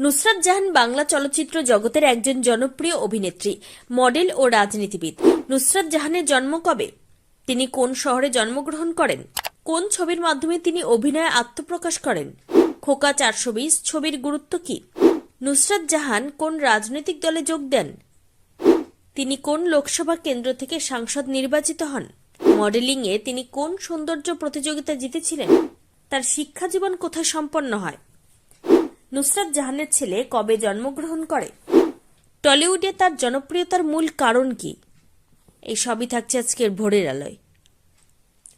নুসরাত জাহান বাংলা চলচ্চিত্র জগতের একজন জনপ্রিয় অভিনেত্রী, মডেল ও রাজনীতিবিদ। নুসরাত জাহানের জন্ম কবে? তিনি কোন শহরে জন্মগ্রহণ করেন? কোন ছবির মাধ্যমে তিনি অভিনয়ে আত্মপ্রকাশ করেন? খোকা চারশো বিশ ছবির গুরুত্ব কি? নুসরাত জাহান কোন রাজনৈতিক দলে যোগ দেন? তিনি কোন লোকসভা কেন্দ্র থেকে সাংসদ নির্বাচিত হন? মডেলিংয়ে তিনি কোন সৌন্দর্য প্রতিযোগিতা জিতেছিলেন? তার শিক্ষা জীবন কোথায় সম্পন্ন হয়? নুসরাত জাহানের ছেলে কবে জন্মগ্রহণ করে? টলিউডে তার জনপ্রিয়তার মূল কারণ কি? এই সবই থাকছে আজকের ভোরের আলোয়।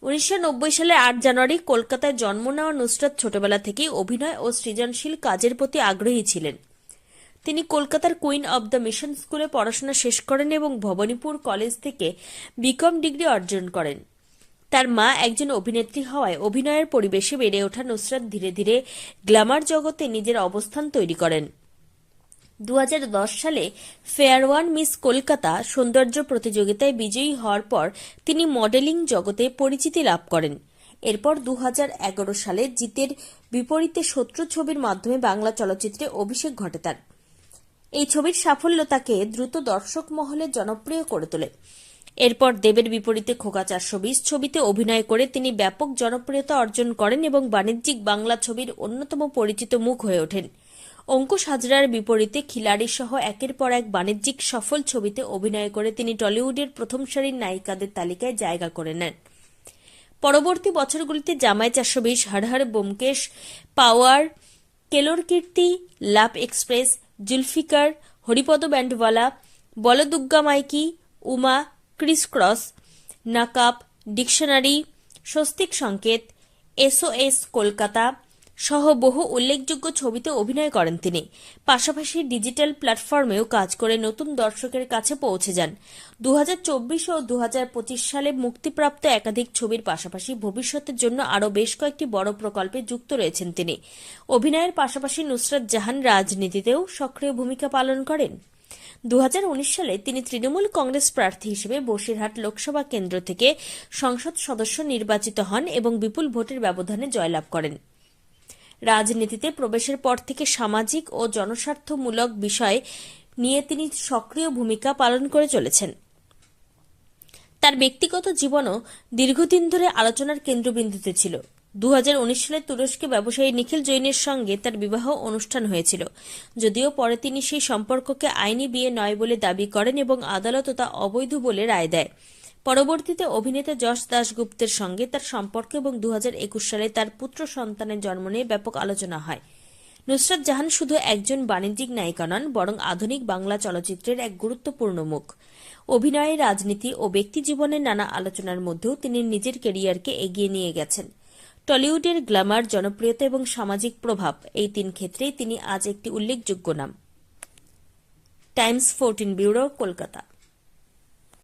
উনিশশো নব্বই সালে আট জানুয়ারি কলকাতায় জন্ম নেওয়া নুসরাত ছোটবেলা থেকেই অভিনয় ও সৃজনশীল কাজের প্রতি আগ্রহী ছিলেন। তিনি কলকাতার কুইন অব দ্য মিশন স্কুলে পড়াশোনা শেষ করেন এবং ভবানীপুর কলেজ থেকে বিকম ডিগ্রি অর্জন করেন। তার মা একজন অভিনেত্রী হওয়ায় অভিনয়ের পরিবেশে বেড়ে ওঠা নুসরাত ধীরে ধীরে গ্ল্যামার জগতে নিজের অবস্থান তৈরি করেন। দু হাজার দশ সালে ফেয়ার ওয়ান মিস কলকাতা সৌন্দর্য প্রতিযোগিতায় বিজয়ী হওয়ার পর তিনি মডেলিং জগতে পরিচিতি লাভ করেন। এরপর দু হাজার এগারো সালে জিতের বিপরীতে শত্রু ছবির মাধ্যমে বাংলা চলচ্চিত্রে অভিষেক ঘটে তার। এই ছবির সাফল্য তাকে দ্রুত দর্শক মহলে জনপ্রিয় করে তোলে। এরপর দেবের বিপরীতে খোকা চারশো বিশ ছবিতে অভিনয় করে তিনি ব্যাপক জনপ্রিয়তা অর্জন করেন এবং বাণিজ্যিক বাংলা ছবির অন্যতম পরিচিত মুখ হয়ে ওঠেন। অঙ্কুশ হাজরার বিপরীতে খিলাড়ি সহ একের পর এক বাণিজ্যিক সফল ছবিতে অভিনয় করে তিনি টলিউডের প্রথম সারির নায়িকাদের তালিকায় জায়গা করে নেন। পরবর্তী বছরগুলিতে জামাই চারশো বিশ, Har Har Byomkesh power, Kelor Kirti, love express, Zulfiqar, Haripada Bandwala, Bolo Dugga Maiki, Uma crisscross, নাকাপ, dictionary, Swastik Sanket, SOS Kolkata সহ বহু উল্লেখযোগ্য ছবিতে অভিনয় করেন তিনি। পাশাপাশি ডিজিটাল প্ল্যাটফর্মেও কাজ করে নতুন দর্শকের কাছে পৌঁছে যান। দু হাজার চব্বিশ ও দু হাজার পঁচিশ সালে মুক্তিপ্রাপ্ত একাধিক ছবির পাশাপাশি ভবিষ্যতের জন্য আরও বেশ কয়েকটি বড় প্রকল্পে যুক্ত রয়েছেন তিনি। অভিনয়ের পাশাপাশি নুসরাত জাহান রাজনীতিতেও সক্রিয় ভূমিকা পালন করেন। দু হাজার উনিশ সালে তিনি তৃণমূল কংগ্রেস প্রার্থী হিসেবে বসিরহাট লোকসভা কেন্দ্র থেকে সংসদ সদস্য নির্বাচিত হন এবং বিপুল ভোটের ব্যবধানে জয়লাভ করেন। রাজনীতিতে প্রবেশের পর থেকে সামাজিক ও জনস্বার্থমূলক বিষয় নিয়ে তিনি সক্রিয় ভূমিকা পালন করে চলেছেন। তার ব্যক্তিগত জীবনও দীর্ঘদিন ধরে আলোচনার কেন্দ্রবিন্দুতে ছিল। দু হাজার উনিশ সালে তুরস্কে ব্যবসায়ী নিখিল জৈনের সঙ্গে তার বিবাহ অনুষ্ঠান হয়েছিল। যদিও পরে তিনি সেই সম্পর্ককে আইনি বিয়ে নয় বলে দাবি করেন এবং আদালত তা অবৈধ বলে রায় দেয়। পরবর্তীতে অভিনেতা যশ দাশগুপ্তের সঙ্গে তার সম্পর্ক এবং দু হাজার একুশ সালে তার পুত্র সন্তানের জন্ম নিয়ে ব্যাপক আলোচনা হয়। নুসরাত জাহান শুধু একজন বাণিজ্যিক নায়িকা নন, বরং আধুনিক বাংলা চলচ্চিত্রের এক গুরুত্বপূর্ণ মুখ। অভিনয়ে, রাজনীতি ও ব্যক্তিজীবনের নানা আলোচনার মধ্যেও তিনি নিজের কেরিয়ারকে এগিয়ে নিয়ে গেছেন। টলিউডের গ্ল্যামার, জনপ্রিয়তা এবং সামাজিক প্রভাব, এই তিন ক্ষেত্রেই তিনি আজ একটি উল্লেখযোগ্য নাম। Times, fourteen bureau, Kolkata.